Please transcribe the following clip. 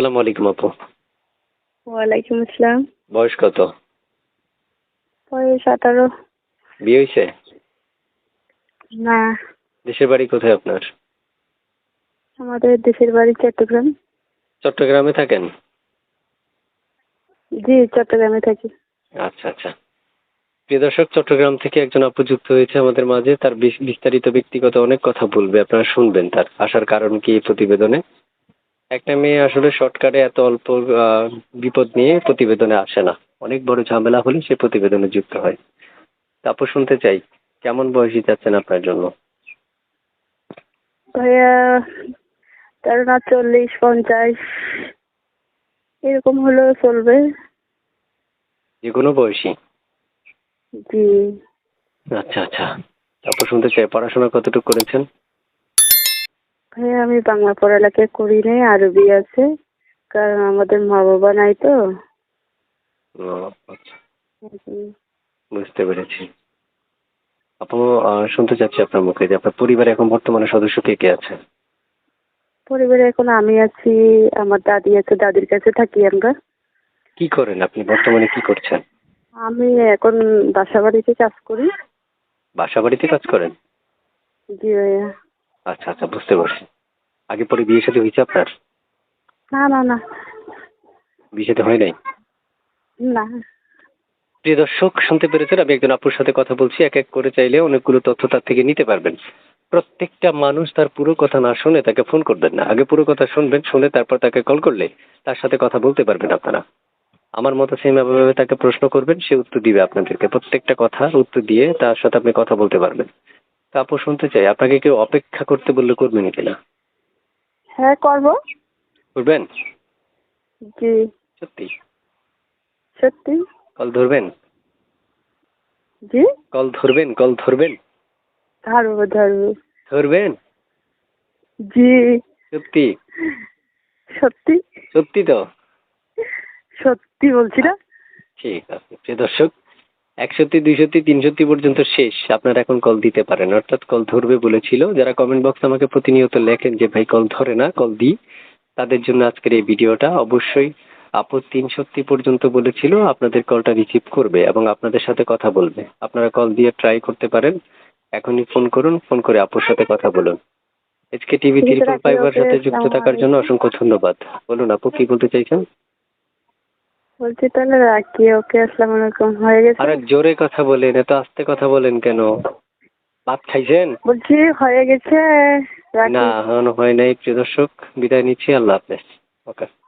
আসসালামু আলাইকুম আপু। ওয়ালাইকুম আসসালাম। বয়স কত? বয়স আঠারো। বিয়ে হয়েছে না। দেশের বাড়ি কোথায় আপনার? আমাদের দেশের বাড়ি চট্টগ্রাম। চট্টগ্রামে থাকেন? জি চট্টগ্রামে থাকি। আচ্ছা আচ্ছা। প্রিয় দর্শক চট্টগ্রাম থেকে একজন আপু যুক্ত হয়েছে আমাদের মাঝে। তার বিস্তারিত ব্যক্তিগত অনেক কথা বলবে আপনারা শুনবেন তার। আসার কারণ কি এই প্রতিবেদনে? একটা মেয়ে আসলে শর্টকাটে এত অল্প বিপদ নিয়ে প্রতিবেদনে আসে না। অনেক বড় ঝামেলা হলে সে প্রতিবেদনে যুক্ত হয়। তারপর শুনতে চাই কেমন বয়সী চাচ্ছেন আপনার জন্য? ভাইয়া তেরো না চল্লিশ পঞ্চাশ এরকম হলেও চলবে। যে কোনো বয়সী? জি। আচ্ছা আচ্ছা। তারপর শুনতে চাই পড়াশোনা কতটুকু করেছেন? ভাইয়া আমি বাংলা পড়ালেখা করি নাই আরবি আছে কারণ আমাদের মা বাবা নাই তো। ও, আচ্ছা। বুঝতে পেরেছি। আপু শুনতে চাচ্ছি আপনার মুখে যে আপনার পরিবারে এখন বর্তমানে সদস্য কে কে আছে? পরিবারে এখন আমি আছি আমার দাদি আছে দাদির কাছে থাকি আমরা। কি করেন আপনি? বর্তমানে কি করছেন? আমি এখন বাসা বাড়িতে কাজ করি। বাসাবাড়িতে কাজ করেন? জি ভাইয়া। আচ্ছা আচ্ছা বুঝতে পারছি। আগে পরে বিয়ে সাথে হয়েছে আপনার? না না না। বিয়ে সাথে হয় নাই? না। প্রিয় দর্শক শুনতে পেরেছেন আমি একজন আপুর সাথে কথা বলছি। এক এক করে চাইলে অনেকগুলো তথ্য তার থেকে নিতে পারবেন। প্রত্যেকটা মানুষ তার পুরো কথা না শুনে তাকে ফোন করবেন না। আগে পুরো কথা শুনবেন শুনে তারপর তাকে কল করলে তার সাথে কথা বলতে পারবেন আপনারা। আমার মতো সেম ভাবে তাকে প্রশ্ন করবেন সে উত্তর দিবে আপনাদেরকে। প্রত্যেকটা কথার উত্তর দিয়ে তার সাথে আপনি কথা বলতে পারবেন। আপু শুনতে চাই। আপনাকে কেউ অপেক্ষা করতে বললে করবেন কিনা হ্যাঁ করব। করবেন? জি। সত্যি? সত্যি। কল ধরবেন? জি? কল ধরবেন? কল ধরবেন? ধরবো ধরবো। ধরবেন? জি। সত্যি? সত্যি। সত্যি তো? সত্যি বলছি না? ঠিক আছে। প্রিয় দর্শক এক সত্যি দুই সত্যি তিন সত্যি পর্যন্ত শেষ। আপনারা এখন কল দিতে পারেন। অর্থাৎ কল ধরবে বলেছিল। যারা কমেন্ট বক্স আমাকে প্রতিনিয়ত লেখেন যে ভাই কল ধরে না কল দিই তাদের জন্য আজকের এই ভিডিওটা অবশ্যই আপু তিন সত্যি পর্যন্ত বলেছিল। আপনাদের কলটা রিসিভ করবে এবং আপনাদের সাথে কথা বলবে। আপনারা কল দিয়ে ট্রাই করতে পারেন। এখনই ফোন করুন। ফোন করে আপুর সাথে কথা বলুন। এসকে টিভি রাখি, ফাইবার সাথে যুক্ত থাকার জন্য অসংখ্য ধন্যবাদ। বলুন আপু কি বলতে চাইছেন? বলছি তাহলে রাখি ওকে আসসালামু আলাইকুম হয়ে গেছে? আরে জোরে কথা বলেন এত আস্তে কথা বলেন কেন? ভাত খাইছেন? বলছি হয়ে গেছে না এখন হয় নাই প্রিয় দর্শক। বিদায় নিচ্ছি আল্লাহ হাফেজ। ওকে।